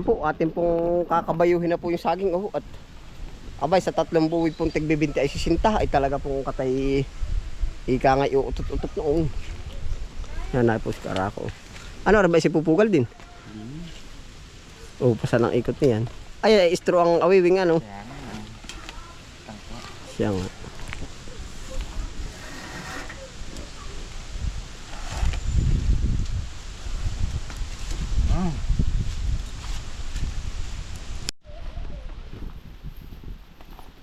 Ayan po, atin pong kakabayuhin na po yung saging. Oh, at abay, sa tatlong buwid pong tigbibinti ay sisinta ay talaga pong katay ika nga iutot-utot noon. Yan na po si Karako. Ano, rin ba si Pupugal din? Oh, pasa ng ikot niyan. Ay, ay, istro ang awiwing ano. Ano. Siya nga. Ah.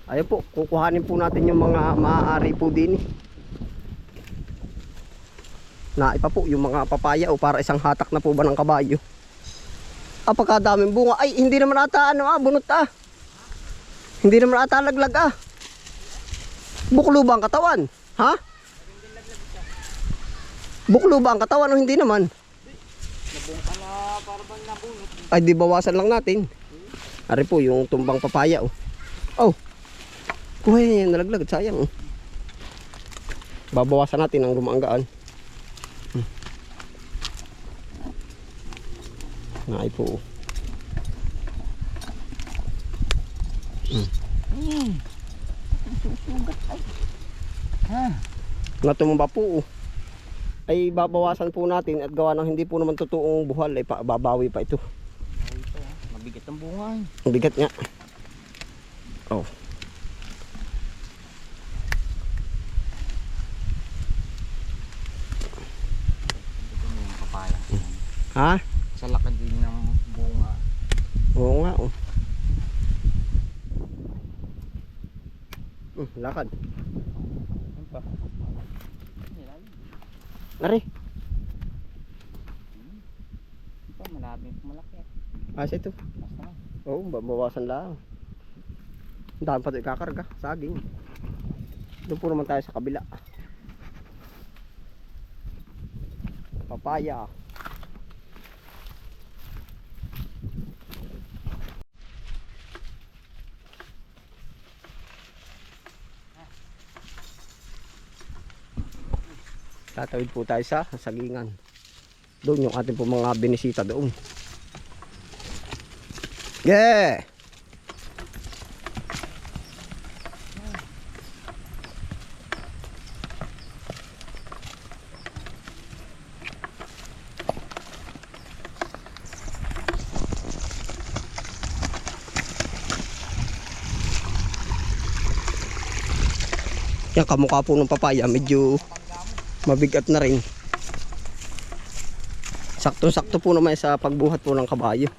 Ayun po, kukuhanin po natin yung mga maaari po din. Na ipa po yung mga papaya o para isang hatak na po ba ng kabayo. Apakadaming bunga. Ay, hindi naman ata ano ah, bunot ah. Hindi naman ata laglag ah. Buklo ba ang katawan? Ha? Buklo ba ang katawan o hindi naman? Ay, di bawasan lang natin. Ari po, yung tumbang papaya, oh. Oh. Yan, nalaglag. Sayang. Babawasan natin ang rumanggaan. Hmm. Ngay po. Hmm. Ha? Natumba po. Ay, babawasan po natin at gawa ng hindi po naman totoong buhal, ay pa, babawi pa ito. Mabigat ang bunga. eh. Ang bigat nga. Oh. Ito na yung papaya. Ha? Sa lakad din ng bunga. Oo nga, oh. Hmm, lakad. Ano pa? Nilalim. Ari, Ito, malabing malaki. asa ito. Basta. Oo, oh, babawasan lang. Ang dami pa ito ikakarga, saging. Doon po naman tayo sa kabila. Papaya. Tatawid po tayo sa sagingan. Doon yung ating po mga binisita doon. Yeah! Yan kamukha po ng papaya, medyo mabigat na rin. Sakto-sakto po naman sa pagbuhat po ng kabayo.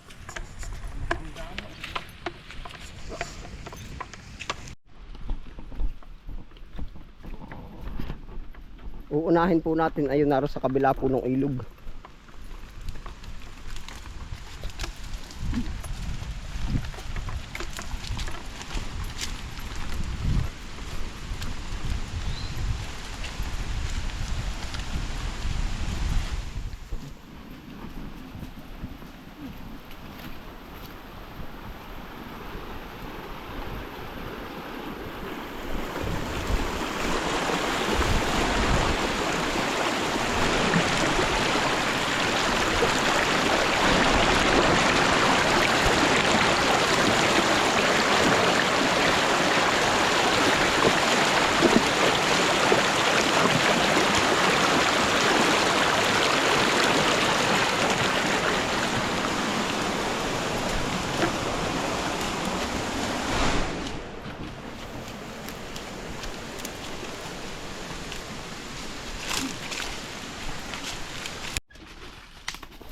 Uunahin po natin ayun naro sa kabila po ng ilog.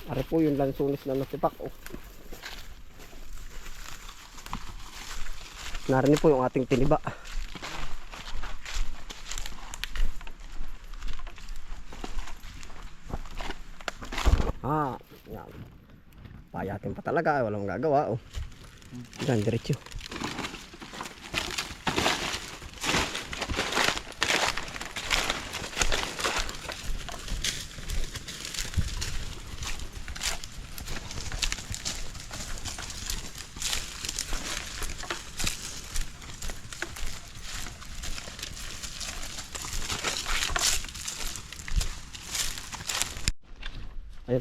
Ari po yung lansunis na natipak. Oh. Narinig po yung ating tiniba. Ah, yan. Payatin pa talaga, walang gagawa. Oh. Yan, diretso.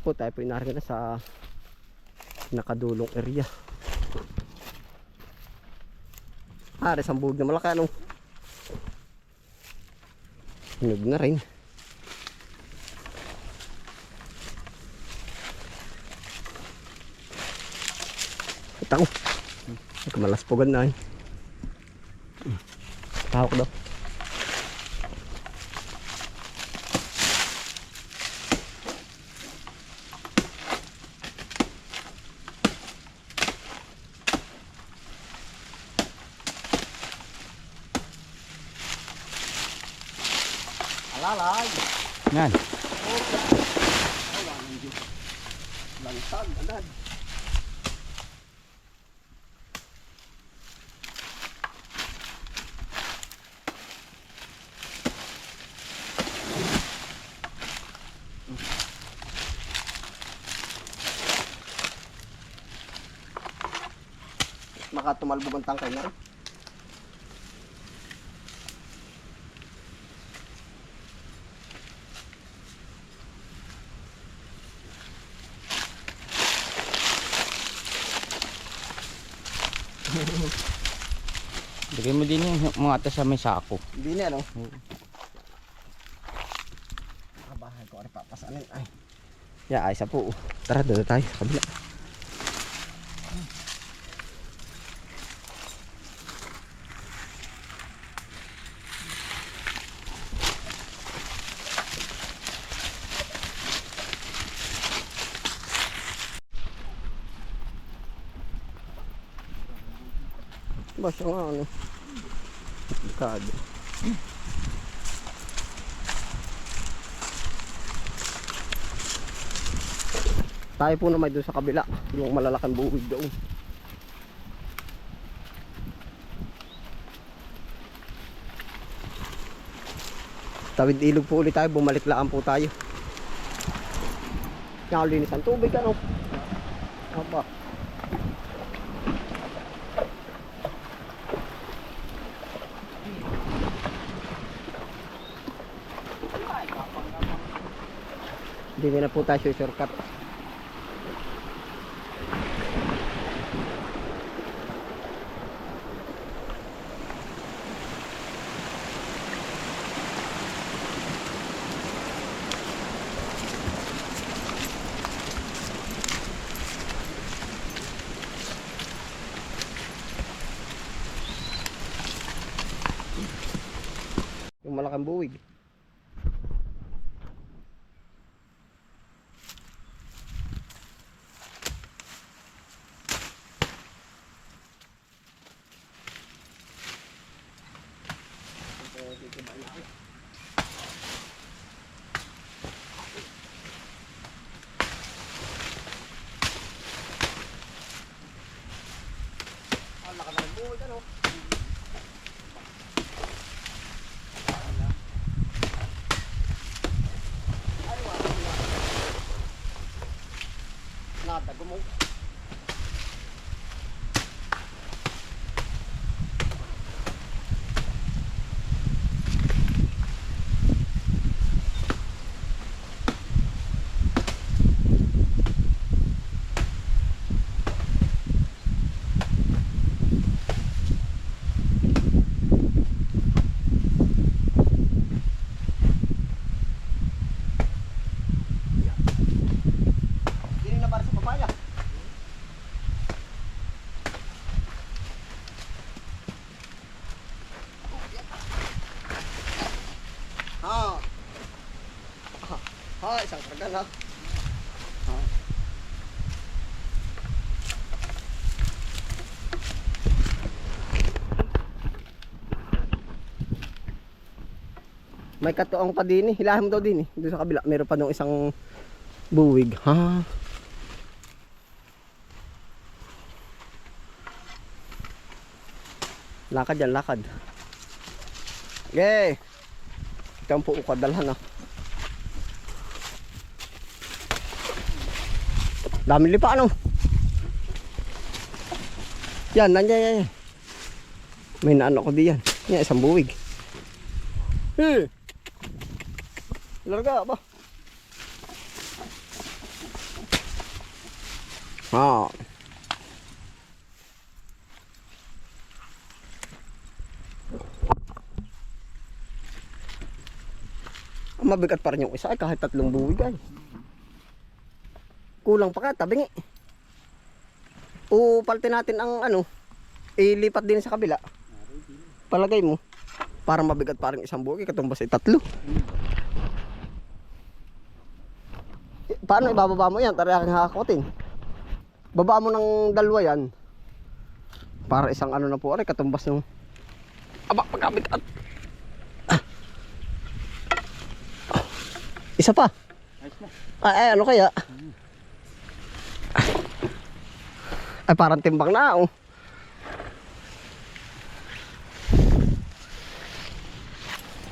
Po, tayo po inarin na sa Nakadulong area. Ah, isang buhog na malaki ano. Hinog na rin. Ito ko. Nagkamalaspogan na eh. Tawak daw. Alalay. Yan. Lansag, agad. Maka tumalbog ang tangkay na rin. Lagay mo din yung mga ito sa may sako. Hindi na, no? Kabahan ko, ano papasanin. Ay. Ya, ay, isa po. Tara, doon tayo sa kabila. Ba siya nga ano? Delikado. Tayo po naman doon sa kabila, yung malalaking buwig doon. Tawid ilog po ulit tayo, bumalik laan po tayo. Nakalinis ang tubig ano? Aba. Hindi na po tayo shortcut. nada, como isang karga. May katuong pa din eh. Hilahan daw din eh. Doon sa kabila. Meron pa nung isang buwig. Ha? Lakad yan, lakad. Okay. Ikaw po ukadalhan ah. Dami lipa ano. Yan, nandiyan yan. yan. May naano ko diyan. Yan, isang buwig. Hey! Larga ba? Ah. Mabigat pa rin yung isa kahit tatlong buwig ay. Kulang pa ka, tabingi. O palitin natin ang ano, ilipat din sa kabila. Palagay mo, para mabigat pa rin isang buwig, katumbas ay tatlo. Eh, Paano ibababa mo yan? Tara aking hakakotin. Baba mo ng dalawa yan. Para isang ano na po, aray, katumbas yung... Aba, pagkabigat. Ah. Ah. Isa pa. Ay, ay, ano kaya? Ay, parang timbang na, oh.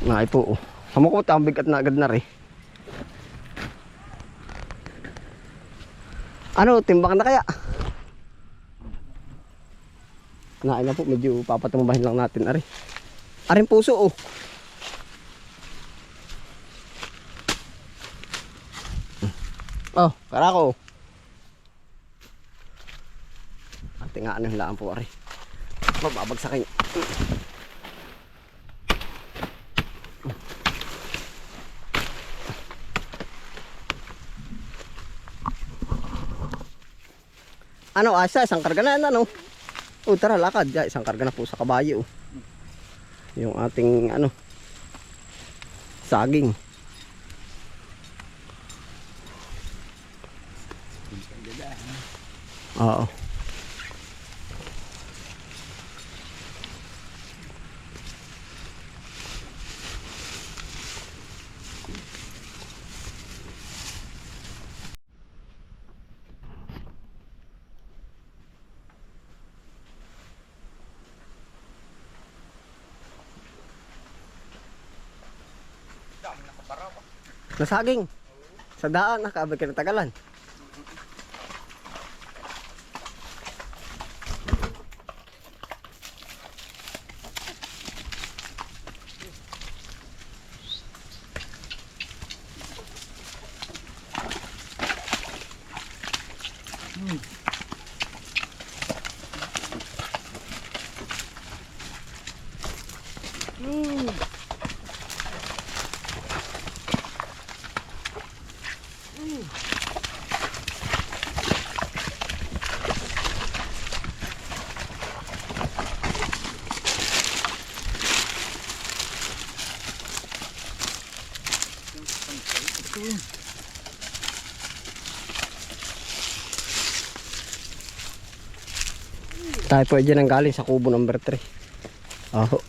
Nay po, oh. Hamukot ang bigat na agad na rin. Ano, timbang na kaya? Nain na po, medyo papatumbahin lang natin, ari. Aring puso, oh. Oh, karako. Ate nga ano hilaan po ari. Mababagsakin. Ano, asa, isang karga na ano? O, tara, lakad. Ya, isang karga na po sa kabayo. Yung ating, ano, saging. Oo. Nasaging. Sa daan, nakaabag ka tagalan. Tayo po dyan ang galing sa kubo number 3. Aho.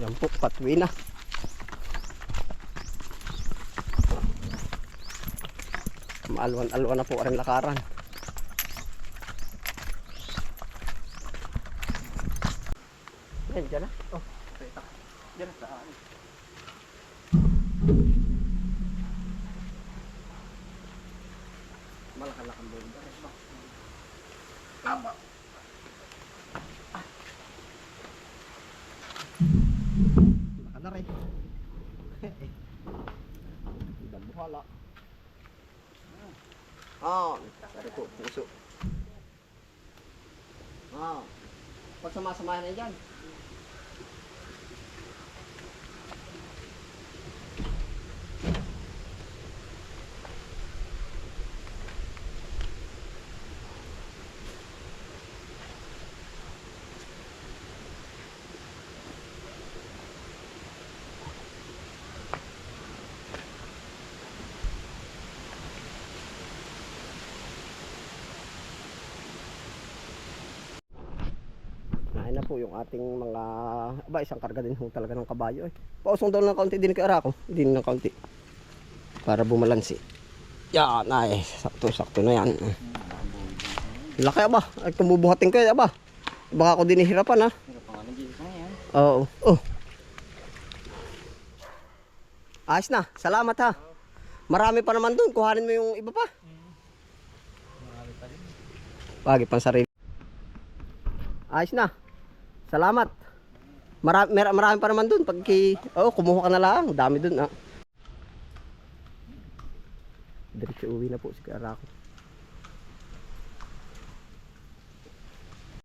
Yan po, patwi na. Maalwan-alwan na po rin lakaran. Yan, dyan na. Oh, kita. Dyan na sa ano. Malakalakang buong dyan. Ba? Aba. Laka na rin. Ibang buhala. Dari po, puso. Ah, pag sumasamahan na dyan. Po yung ating mga aba isang karga din ho talaga ng kabayo eh. Pausong daw ng kaunti din kay Arako, din ng kaunti. Para bumalansi. Yan ay sakto sakto na yan. Laki aba, ay tumubuhatin ko aba. Baka ako din hihirapan ha. Yan. Oo. Oh. Ayos na, salamat ha. Marami pa naman doon, kuhanin mo yung iba pa. Wagi pang sarili. Ayos na. Salamat. Marami, mar marami pa naman dun. Pagki, oh, kumuha ka na lang. Dami dun, ah. Diretso uwi na po si Karako.